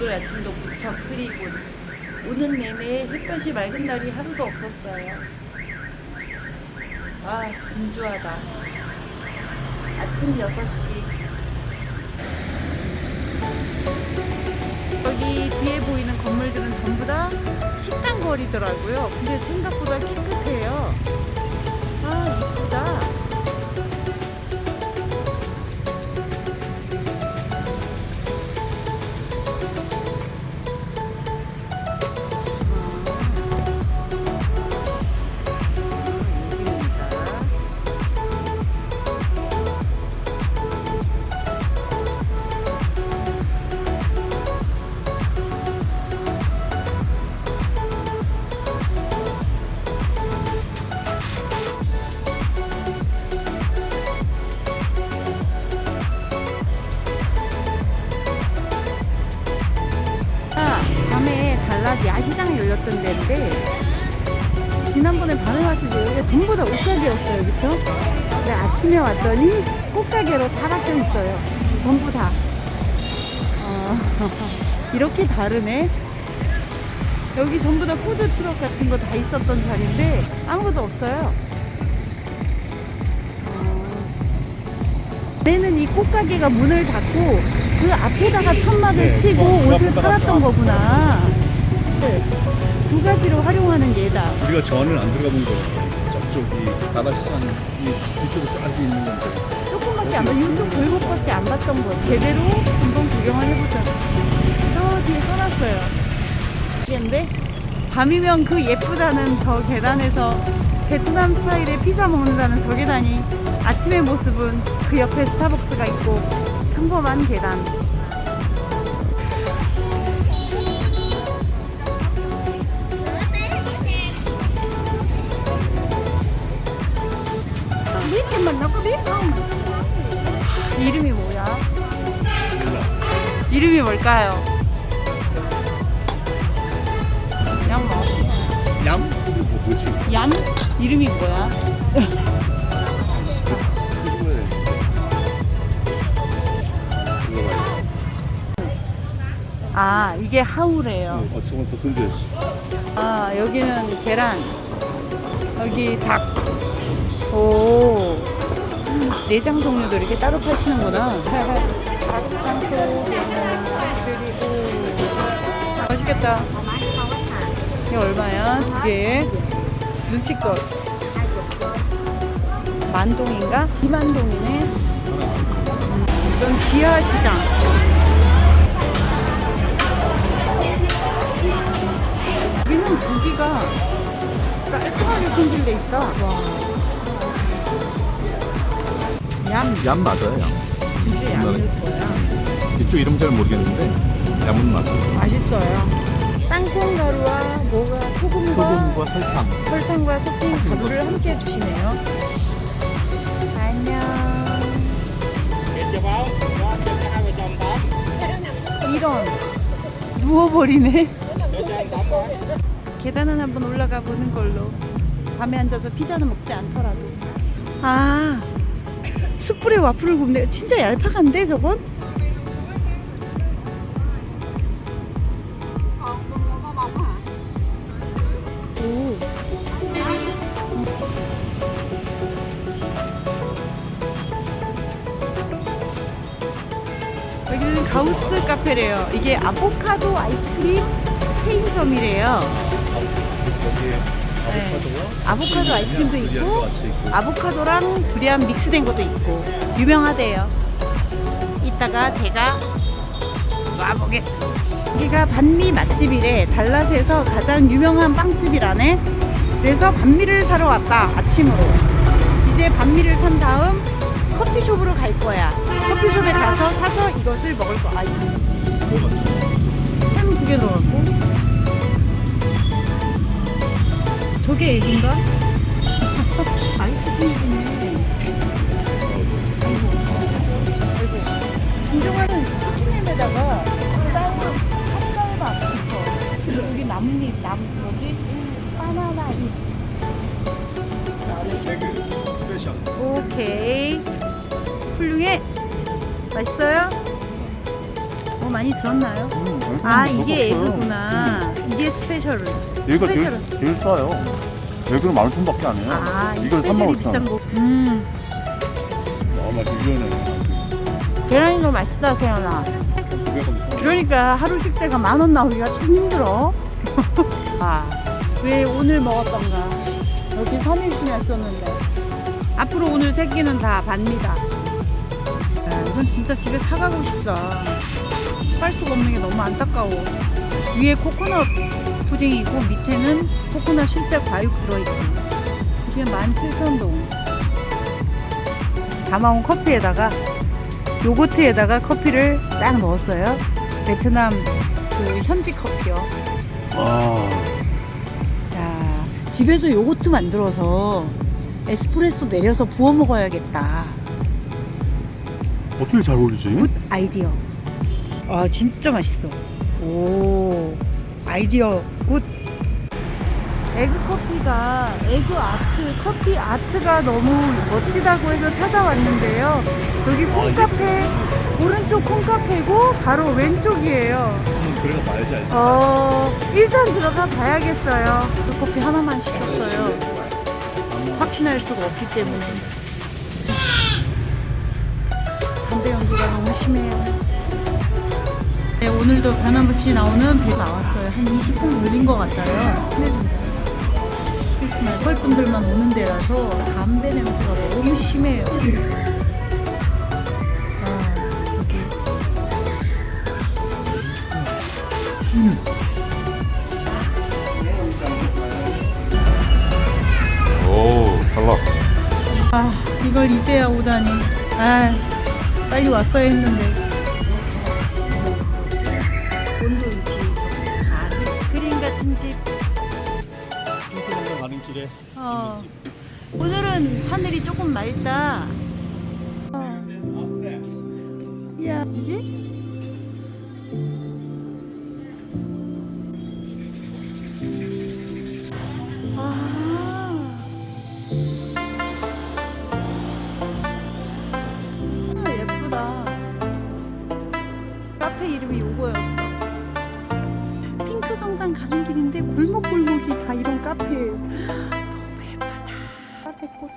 오늘 아침도 무척 흐리고 오는 내내 햇볕이 맑은 날이 하루도 없었어요. 아, 분주하다. 아침 6시. 여기 뒤에 보이는 건물들은 전부 다 식당 거리더라고요. 근데 생각보다 깨끗해요. 아, 이쁘다. 달랏 야시장이 열렸던 데인데 지난번에 밤에 왔을 때 전부 다 옷가게였어요 그쵸? 근데 아침에 왔더니 꽃가게로 다 바뀌어 있어요. 전부 다. 어, 이렇게 다르네. 여기 전부 다 푸드트럭 같은 거 다 있었던 자리인데 아무것도 없어요. 어, 얘는 이 꽃가게가 문을 닫고 그 앞에다가 천막을 네, 치고 어, 그 옷을 앞에다가 팔았던 거구나. 네. 두 가지로 활용하는 게 다. 우리가 전을 안 들어가 본 거예요. 저쪽이 다다시장 이 뒤쪽으로 쫙 있는 건데. 조금밖에 안 봐. 이쪽 골목밖에 안 봤던 거. 제대로 한번 구경을 해보자. 저 뒤에 써놨어요. 근데 밤이면 그 예쁘다는 저 계단에서 베트남 스타일의 피자 먹는다는 저 계단이 아침의 모습은 그 옆에 스타벅스가 있고 평범한 계단. 뭘까요? 양 뭐? 얌? 뭐, 뭐지? 얌? 이름이 뭐야? 아 이게 하우래요. 어, 저건 또 흔들렸어. 아 여기는 계란. 여기 닭. 오. 내장 종류도 이렇게 따로 파시는구나. 닭장소 그리고 맛있겠다. 이게 얼마야? 두 개. 눈치껏. 만동인가? 이만동이네. 음, 이건 지하 시장. 여기는 고기가 깔끔하게 손질돼 있다. 와. 얌, 얌 맞아요, 얌. 이게 얌일 거야. 이쪽 이름 잘 모르겠는데 얌은 맞아요. 맛있어요. 땅콩 가루와 뭐가 소금과, 소금과 설탕. 설탕과 섞인 가루를 함께 주시네요. 안녕. 이런 누워버리네. 계단은 한번 올라가 보는 걸로. 밤에 앉아서 피자는 먹지 않더라도. 아, 숯불에 와플을 굽네요. 진짜 얄팍한데 저건? 오. 여기는 가우스 카페래요. 이게 아보카도 아이스크림 체인점이래요. 네. 아보카도 아이스크림도 있고. 아보카도랑 두리안 믹스된 것도 있고 유명하대요. 이따가 제가 와보겠습니다. 여기가 반미 맛집이래. 달랏에서 가장 유명한 빵집이라네. 그래서 반미를 사러 왔다. 아침으로. 이제 반미를 산 다음 커피숍으로 갈 거야. 커피숍에 가서 사서 이것을 먹을 거야. 햄두개 넣었 고. 저게 애기인가? 아이스크림이네. 아이고, 아이고. 진정한 치킨햄에다가 쌀밥, 찹쌀밥, 그쵸? 여기 나뭇잎, 나무, 뭐지? 바나나 잎. 오케이. 훌륭해. 맛있어요? 오, 뭐 많이 들었나요? 음, 아 별거 이게 없어요. 에그구나. 이게 스페셜. 얘가 제일, 스페셜은- 제일 싸요. 얘그는 만 원천밖에 안 해요. 아, 이 이건 스페셜이 3만 비싼 5천. 거. 음, 아, 맛이 유연해. 계란이 너무 맛있다, 세연아. 그러니까 하루 식대가 만 원 나오기가 참 힘들어. 아, 왜 오늘 먹었던가. 여기 3일씩 했었는데. 앞으로 오늘 세 끼는 다 반니다. 아, 이건 진짜 집에 사가고 싶다. 할 수가 없는 게 너무 안타까워. 위에 코코넛 푸딩이고 밑에는 코코넛 실제 과육 들어있고. 이게 17,000동. 담아온 커피에다가 요거트에다가 커피를 딱 넣었어요. 베트남 그 현지 커피요. 아, 자, 집에서 요거트 만들어서 에스프레소 내려서 부어 먹어야겠다. 어떻게 잘 어울리지? 굿 아이디어. 아, 진짜 맛있어. 오, 아이디어 굿. 에그 커피가 에그 아트, 커피 아트가 너무 멋지다고 해서 찾아왔는데요. 여기 콩카페, 오른쪽 콩카페고 바로 왼쪽이에요. 한번 들어가 봐야지 알지. 어, 일단 들어가 봐야겠어요. 그 커피 하나만 시켰어요. 확신할 수가 없기 때문에. 담배 연기가 너무 심해요. 네, 오늘도 변함없이 나오는 배 나왔어요. 한 20분 걸린 것 같아요. 친해진다. 크리스마스 펄분들만 오는 데라서 담배 냄새가 너무 심해요. 아, 여기 오, 달라. 아, 이걸 이제야 오다니. 아, 빨리 왔어야 했는데. 어, 오늘은 하늘이 조금 맑다. 어. 야, 이게? 아. 아, 이름이 요거였어. 가는 길인데 골목골목이 다 이런 카페예요. 너무 예쁘다. 파색꽃.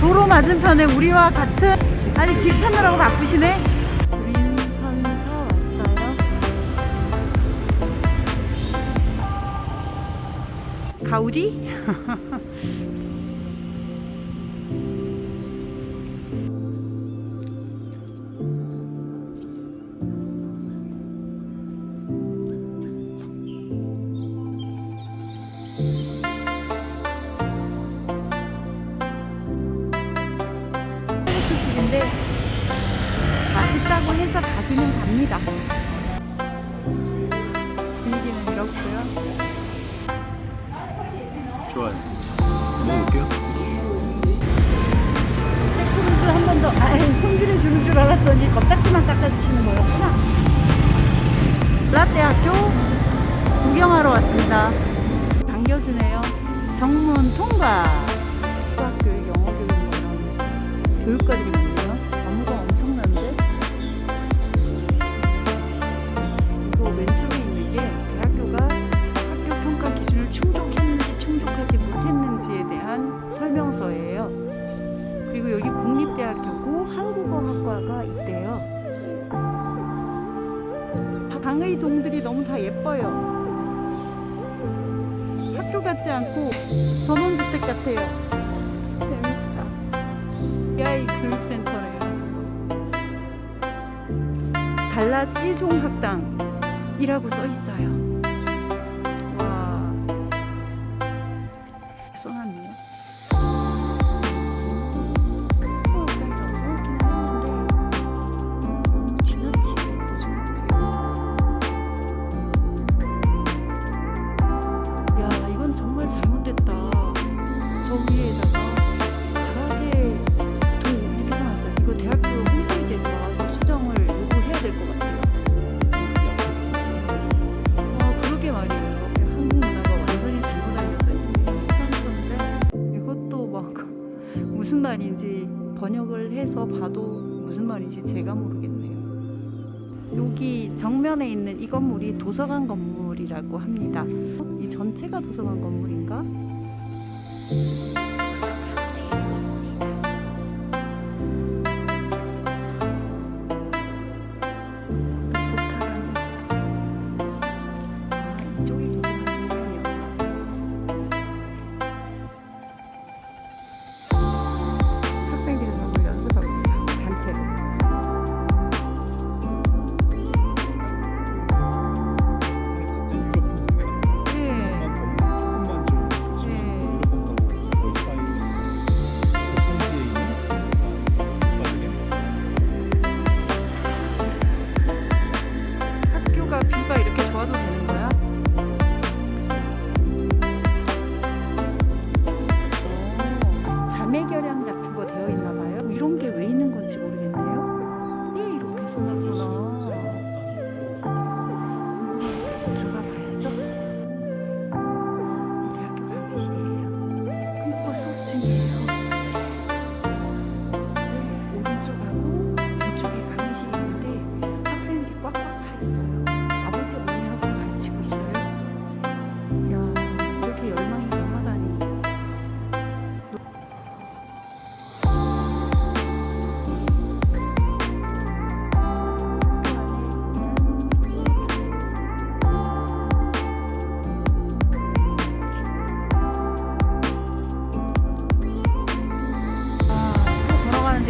도로 맞은편에 우리와 같은 아니 길 찾느라고 바쁘시네. 가우디? 집인데 맛있다고 해서 가기는 갑니다. 분위기는 이렇고요. 좋아요. 먹어볼게요. 크루즈 한번 더, 아이, 손질해 주는 줄 알았더니 껍딱지만 깎아주시는 거였구나. 라떼학교 구경하러 왔습니다. 반겨주네요. 정문 통과. 달라 세종학당이라고 써 있어요. 도서관 건물이라고 합니다. 이 전체가 도서관 건물인가?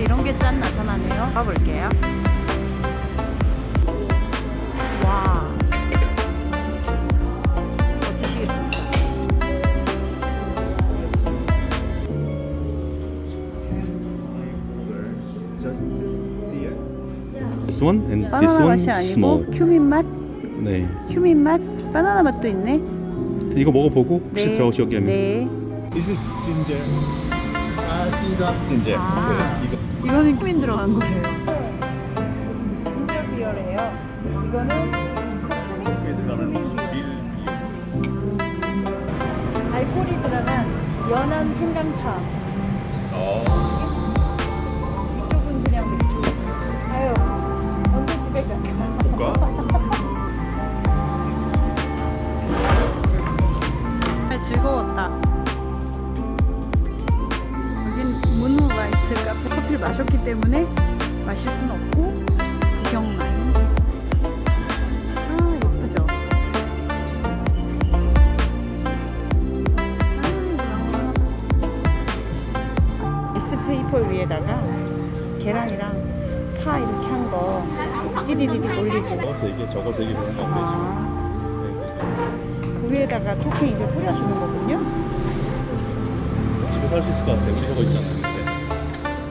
아, 걸어가는데 이런 게 짠 나타나네요. 가볼게요. 와. 멋지시겠습니다. Just here. This one and this 바나나 one 맛이 아니고 small. 큐민 맛, 네. 큐민 맛, 바나나 맛도 있네. 이거 먹어보고 혹시 더 기억이 안 나. 네. This is ginger. 아, 진짜. 진짜. 아. 네, 이거 이거는 큐민 들어간 거예요. 진짜 비열해요. 이거는 이게 들어가는 밀. 알코올이 들어간 연한 생강차. 어. 이쪽은 그냥 맥주. 아유, 언제 집에 갈까? 볼까? 정말 즐거웠다. 커피를 마셨기 때문에 마실 순 없고 구경만. 아 예쁘죠. 아 에스프레이퍼 위에다가 계란이랑 파 이렇게 한거 띠디디디 올리고. 적어서 이게 적어서 이게 되는 것 같아요. 아. 그 위에다가 토핑 이제 뿌려주는 거군요. 네. 집에 살 수 있을 것 같아요. 우리 저거 있잖아요.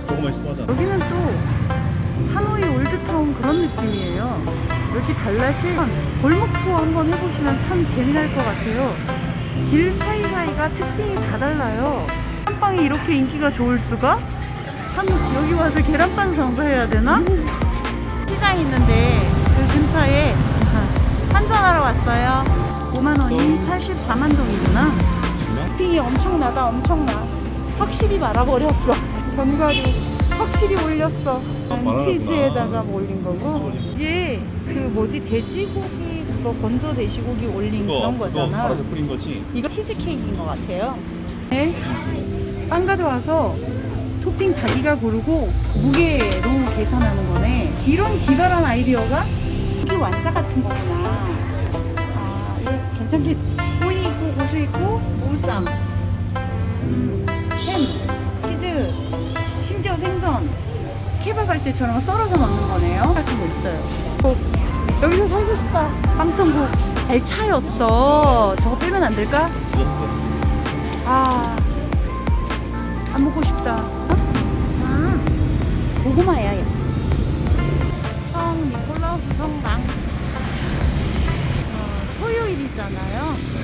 조금만 있으면 하잖아. 여기는 또 하노이 올드타운 그런 느낌이에요. 여기 달랏이 골목 투어 한번 해보시면 참 재미날 것 같아요. 길 사이사이가 특징이 다 달라요. 계란빵이 이렇게 인기가 좋을 수가? 한 여기 와서 계란빵 장사해야 되나? 시장 있는데 그 근처에 한전하러 왔어요. 5만 원이 84만 동이구나. 쇼핑이 엄청나다 엄청나. 확실히 말아버렸어. 견과류 확실히 올렸어. 바나나구나. 치즈에다가 뭐 올린 거고. 얘 그 뭐지 돼지고기 그거 건조 돼지고기 올린 그런 그거 거잖아. 갈아서 뿌린 거지. 이거 치즈 케이크인 것 같아요. 네. 빵 가져와서 토핑 자기가 고르고 무게로 계산하는 거네. 이런 기발한 아이디어가 고기 완자 같은 거구나. 아, 괜찮게 오이 있고 고수 있고 무쌈, 음, 케밥 할 때처럼 썰어서 넣는 거네요. 거 있어요. 어, 여기서 살고 싶다. 빵천국 알차였어. 저거 빼면 안 될까? 늦었어. 아, 안 먹고 싶다. 어? 아, 고구마야, 얘. 성 니콜라우스 성당. 어, 토요일이잖아요. 네.